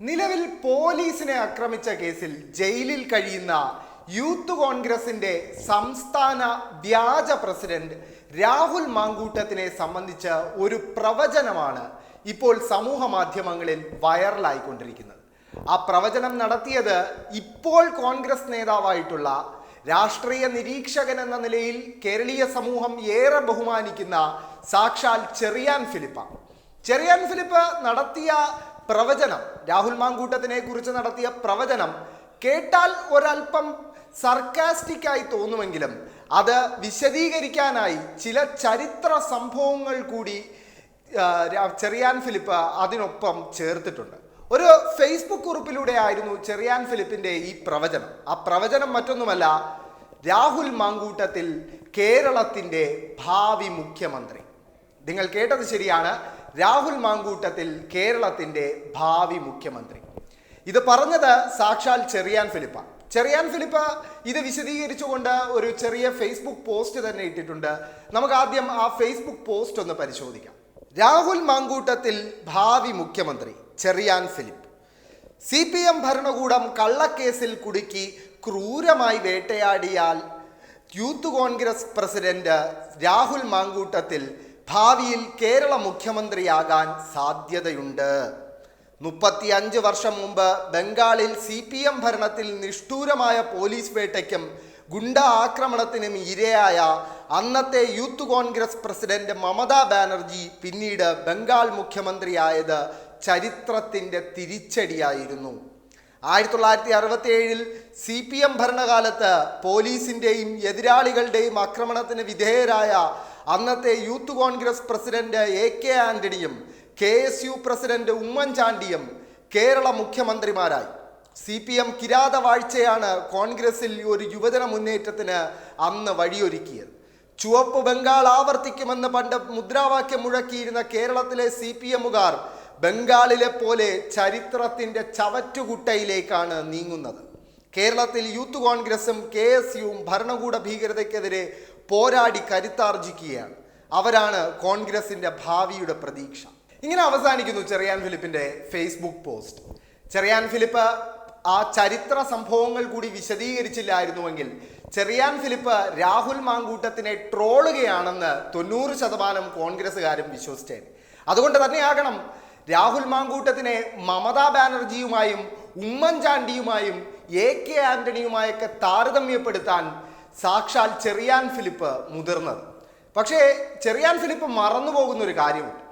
നിലവിൽ പോലീസിനെ ആക്രമിച്ച കേസിൽ ജയിലിൽ കഴിയുന്ന യൂത്ത് കോൺഗ്രസിന്റെ സംസ്ഥാന വ്യാജ പ്രസിഡന്റ് രാഹുൽ മാങ്കൂട്ടത്തിനെ സംബന്ധിച്ച ഒരു പ്രവചനമാണ് ഇപ്പോൾ സമൂഹ മാധ്യമങ്ങളിൽ വൈറലായിക്കൊണ്ടിരിക്കുന്നത്. ആ പ്രവചനം നടത്തിയത് ഇപ്പോൾ കോൺഗ്രസ് നേതാവായിട്ടുള്ള രാഷ്ട്രീയ നിരീക്ഷകൻ എന്ന നിലയിൽ കേരളീയ സമൂഹം ഏറെ ബഹുമാനിക്കുന്ന സാക്ഷാൽ ചെറിയാൻ ഫിലിപ്പാണ്. ചെറിയാൻ ഫിലിപ്പ് നടത്തിയ പ്രവചനം. രാഹുൽ മാങ്കൂട്ടത്തിനെ കുറിച്ച് നടത്തിയ പ്രവചനം കേട്ടാൽ ഒരൽപ്പം സർക്കാസ്റ്റിക് ആയി തോന്നുമെങ്കിലും അത് വിശദീകരിക്കാനായി ചില ചരിത്ര സംഭവങ്ങൾ കൂടി ചെറിയാൻ ഫിലിപ്പ് അതിനൊപ്പം ചേർത്തിട്ടുണ്ട്. ഒരു ഫേസ്ബുക്ക് കുറിപ്പിലൂടെ ആയിരുന്നു ചെറിയാൻ ഫിലിപ്പിന്റെ ഈ പ്രവചനം. ആ പ്രവചനം മറ്റൊന്നുമല്ല രാഹുൽ മാങ്കൂട്ടത്തിൽ കേരളത്തിന്റെ ഭാവി മുഖ്യമന്ത്രി. നിങ്ങൾ കേട്ടത് ശരിയാണ്. രാഹുൽ മാങ്കൂട്ടത്തിൽ കേരളത്തിന്റെ ഭാവി മുഖ്യമന്ത്രി. ഇത് പറഞ്ഞത് സാക്ഷാൽ ചെറിയാൻ ഫിലിപ്പ. ചെറിയാൻ ഫിലിപ്പ ഇത് വിശദീകരിച്ചുകൊണ്ട് ഒരു ചെറിയ ഫേസ്ബുക്ക് പോസ്റ്റ് തന്നെ ഇട്ടിട്ടുണ്ട്. നമുക്ക് ആദ്യം ആ ഫേസ്ബുക്ക് പോസ്റ്റ് ഒന്ന് പരിശോധിക്കാം. രാഹുൽ മാങ്കൂട്ടത്തിൽ ഭാവി മുഖ്യമന്ത്രി Cherian Philip. C P M ഭരണകൂടം കള്ളക്കേസിൽ കുടുക്കി ക്രൂരമായി വേട്ടയാടിയാൽ യൂത്ത് കോൺഗ്രസ് പ്രസിഡന്റ് രാഹുൽ മാങ്കൂട്ടത്തിൽ ഭാവിയിൽ കേരള മുഖ്യമന്ത്രിയാകാൻ സാധ്യതയുണ്ട്. മുപ്പത്തിയഞ്ച് വർഷം മുമ്പ് ബംഗാളിൽ സി പി എം ഭരണത്തിൽ നിഷ്ഠൂരമായ പോലീസ് വേട്ടയ്ക്കും ഗുണ്ട ആക്രമണത്തിനും ഇരയായ അന്നത്തെ യൂത്ത് കോൺഗ്രസ് പ്രസിഡന്റ് മമതാ ബാനർജി പിന്നീട് ബംഗാൾ മുഖ്യമന്ത്രിയായത് ചരിത്രത്തിന്റെ തിരിച്ചടിയായിരുന്നു. ആയിരത്തി തൊള്ളായിരത്തി അറുപത്തി ഏഴിൽ സി പി എം ഭരണകാലത്ത് പോലീസിന്റെയും എതിരാളികളുടെയും ആക്രമണത്തിന് വിധേയരായ അന്നത്തെ youth Congress president A K ആന്റണിയും K S U president ഉമ്മൻചാണ്ടിയും കേരള മുഖ്യമന്ത്രിമാരായി. സി പി എം കിരാത വാഴ്ചയാണ് കോൺഗ്രസിൽ ഒരു യുവജന മുന്നേറ്റത്തിന് അന്ന് വഴിയൊരുക്കിയത്. ചുവപ്പ് ബംഗാൾ ആവർത്തിക്കുമെന്ന് പണ്ട് മുദ്രാവാക്യം മുഴക്കിയിരുന്ന കേരളത്തിലെ സി പി എമ്മുകാർ ബംഗാളിലെ പോലെ ചരിത്രത്തിന്റെ ചവറ്റുകുട്ടയിലേക്കാണ് നീങ്ങുന്നത്. കേരളത്തിൽ യൂത്ത് കോൺഗ്രസും കെ എസ് യുവും ഭരണകൂട ഭീകരതയ്ക്കെതിരെ പോരാടി കരുത്താർജിക്കുകയാണ്. അവരാണ് കോൺഗ്രസിന്റെ ഭാവിയുടെ പ്രതീക്ഷ. ഇങ്ങനെ അവസാനിക്കുന്നു ചെറിയാൻ ഫിലിപ്പിന്റെ ഫേസ്ബുക്ക് പോസ്റ്റ് ചെറിയാൻ ഫിലിപ്പ് ആ ചരിത്ര സംഭവങ്ങൾ കൂടി വിശദീകരിച്ചില്ലായിരുന്നുവെങ്കിൽ ചെറിയാൻ ഫിലിപ്പ് രാഹുൽ മാങ്കൂട്ടത്തിനെ ട്രോളുകയാണെന്ന് തൊണ്ണൂറ് ശതമാനം കോൺഗ്രസ്സുകാരും വിശ്വസിച്ചേൻ അതുകൊണ്ട് തന്നെയാകണം രാഹുൽ മാങ്കൂട്ടത്തിനെ മമതാ ബാനർജിയുമായും ഉമ്മൻചാണ്ടിയുമായും എ കെ ആന്റണിയുമായൊക്കെ താരതമ്യപ്പെടുത്താൻ സാക്ഷാൽ ചെറിയാൻ ഫിലിപ്പ് മുതിർന്നത് പക്ഷേ ചെറിയാൻ ഫിലിപ്പ് മറന്നു പോകുന്ന ഒരു കാര്യമുണ്ട്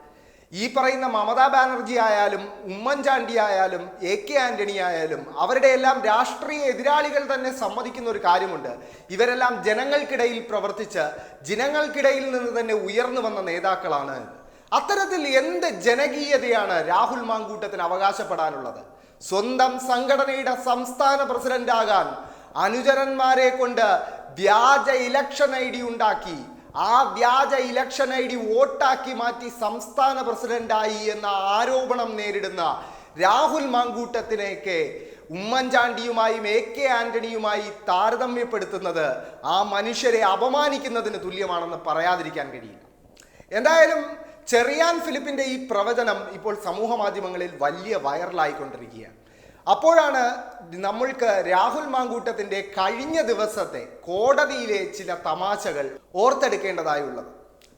ഈ പറയുന്ന മമതാ ബാനർജി ആയാലും ഉമ്മൻചാണ്ടി ആയാലും എ കെ ആന്റണി ആയാലും അവരുടെ എല്ലാം രാഷ്ട്രീയ എതിരാളികൾ തന്നെ സമ്മതിക്കുന്ന ഒരു കാര്യമുണ്ട് ഇവരെല്ലാം ജനങ്ങൾക്കിടയിൽ പ്രവർത്തിച്ച് ജനങ്ങൾക്കിടയിൽ നിന്ന് തന്നെ ഉയർന്നു വന്ന നേതാക്കളാണ്. അത്തരത്തിൽ എന്ത് ജനകീയതയാണ് രാഹുൽ മാങ്കൂട്ടത്തിന് അവകാശപ്പെടാനുള്ളത്? സ്വന്തം സംഘടനയുടെ സംസ്ഥാന പ്രസിഡന്റ് ആകാൻ അനുചരന്മാരെ കൊണ്ട് വ്യാജ ഇലക്ഷൻ ഐ ഡി ഉണ്ടാക്കി ആ വ്യാജ ഇലക്ഷൻ ഐ ഡി വോട്ടാക്കി മാറ്റി സംസ്ഥാന പ്രസിഡന്റായി എന്ന ആരോപണം നേരിടുന്ന രാഹുൽ മാങ്കൂട്ടത്തിനെയൊക്കെ ഉമ്മൻചാണ്ടിയുമായും എ കെ ആന്റണിയുമായി താരതമ്യപ്പെടുത്തുന്നത് ആ മനുഷ്യരെ അപമാനിക്കുന്നതിന് തുല്യമാണെന്ന് പറയാതിരിക്കാൻ കഴിയില്ല. എന്തായാലും ചെറിയാൻ ഫിലിപ്പിന്റെ ഈ പ്രവചനം ഇപ്പോൾ സമൂഹ മാധ്യമങ്ങളിൽ വലിയ വൈറലായിക്കൊണ്ടിരിക്കുകയാണ്. അപ്പോഴാണ് നമ്മൾക്ക് രാഹുൽ മാങ്കൂട്ടത്തിന്റെ കഴിഞ്ഞ ദിവസത്തെ കോടതിയിലെ ചില തമാശകൾ ഓർത്തെടുക്കേണ്ടതായുള്ളത്.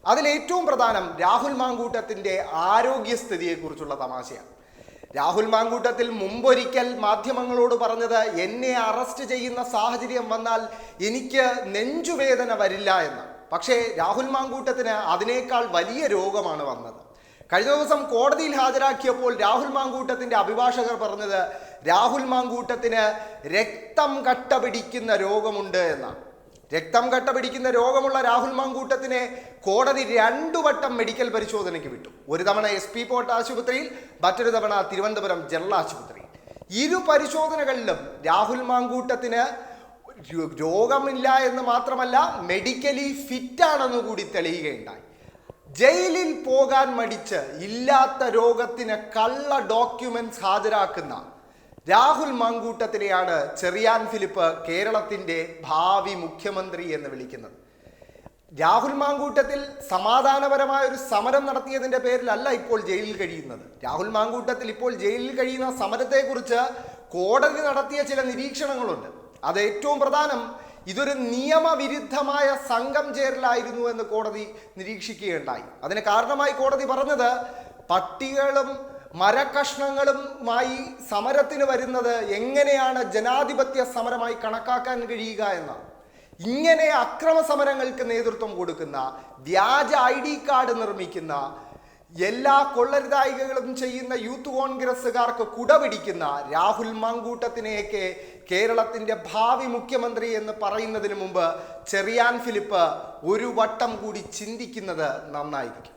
അതിൽ ഏറ്റവും പ്രധാനം രാഹുൽ മാങ്കൂട്ടത്തിന്റെ ആരോഗ്യസ്ഥിതിയെക്കുറിച്ചുള്ള തമാശയാണ്. രാഹുൽ മാങ്കൂട്ടത്തിൽ മുമ്പൊരിക്കൽ മാധ്യമങ്ങളോട് പറഞ്ഞത് എന്നെ അറസ്റ്റ് ചെയ്യുന്ന സാഹചര്യം വന്നാൽ എനിക്ക് നെഞ്ചുവേദന വരില്ല എന്ന് പക്ഷേ രാഹുൽ മാങ്കൂട്ടത്തിന് അതിനേക്കാൾ വലിയ രോഗമാണ് വന്നത്. കഴിഞ്ഞ ദിവസം കോടതിയിൽ ഹാജരാക്കിയപ്പോൾ രാഹുൽ മാങ്കൂട്ടത്തിന്റെ അഭിഭാഷകർ പറഞ്ഞത് രാഹുൽ മാങ്കൂട്ടത്തിന് രക്തം കട്ട പിടിക്കുന്ന രോഗമുണ്ട് എന്നാണ്. രക്തം കട്ട പിടിക്കുന്ന രോഗമുള്ള രാഹുൽ മാങ്കൂട്ടത്തിനെ കോടതി രണ്ടു വട്ടം മെഡിക്കൽ പരിശോധനയ്ക്ക് വിട്ടു. ഒരു തവണ എസ് പി പോട്ട് ആശുപത്രിയിൽ മറ്റൊരു തവണ തിരുവനന്തപുരം ജനറൽ ആശുപത്രിയിൽ. ഇരു പരിശോധനകളിലും രാഹുൽ മാങ്കൂട്ടത്തിന് രോഗമില്ല എന്ന് മാത്രമല്ല മെഡിക്കലി ഫിറ്റാണെന്ന് കൂടി തെളിയുകയുണ്ടായി. ജയിലിൽ പോകാൻ മടിച്ച് ഇല്ലാത്ത രോഗത്തിന് കള്ള ഡോക്യുമെന്റ്സ് ഹാജരാക്കുന്ന രാഹുൽ മാങ്കൂട്ടത്തിനെയാണ് ചെറിയാൻ ഫിലിപ്പ് കേരളത്തിന്റെ ഭാവി മുഖ്യമന്ത്രി എന്ന് വിളിക്കുന്നത്. രാഹുൽ മാങ്കൂട്ടത്തിൽ സമാധാനപരമായ ഒരു സമരം നടത്തിയതിന്റെ പേരിലല്ല ഇപ്പോൾ ജയിലിൽ കഴിയുന്നത്. രാഹുൽ മാങ്കൂട്ടത്തിൽ ഇപ്പോൾ ജയിലിൽ കഴിയുന്ന സമരത്തെക്കുറിച്ച് കോടതി നടത്തിയ ചില നിരീക്ഷണങ്ങളുണ്ട്. അത് ഏറ്റവും പ്രധാനം ഇതൊരു നിയമവിരുദ്ധമായ സംഘം ചേരലായിരുന്നു എന്ന് കോടതി നിരീക്ഷിക്കുകയുണ്ടായി. അതിന് കാരണമായി കോടതി പറഞ്ഞത് പട്ടികളും മരക്കഷ്ണങ്ങളുമായി സമരത്തിന് വരുന്നത് എങ്ങനെയാണ് ജനാധിപത്യ സമരമായി കണക്കാക്കാൻ കഴിയുക എന്ന് ഇങ്ങനെ അക്രമ സമരങ്ങൾക്ക് നേതൃത്വം കൊടുക്കുന്ന വ്യാജ ഐ ഡി കാർഡ് നിർമ്മിക്കുന്ന എല്ലാ കൊള്ളരുതായികകളും ചെയ്യുന്ന യൂത്ത് കോൺഗ്രസ്സുകാർക്ക് കുടപിടിക്കുന്ന രാഹുൽ മങ്കൂട്ടത്തിനെയൊക്കെ കേരളത്തിന്റെ ഭാവി മുഖ്യമന്ത്രി എന്ന് പറയുന്നതിന് മുമ്പ് ചെറിയാൻ ഫിലിപ്പ് ഒരു വട്ടം കൂടി ചിന്തിക്കുന്നത് നന്നായിരിക്കും.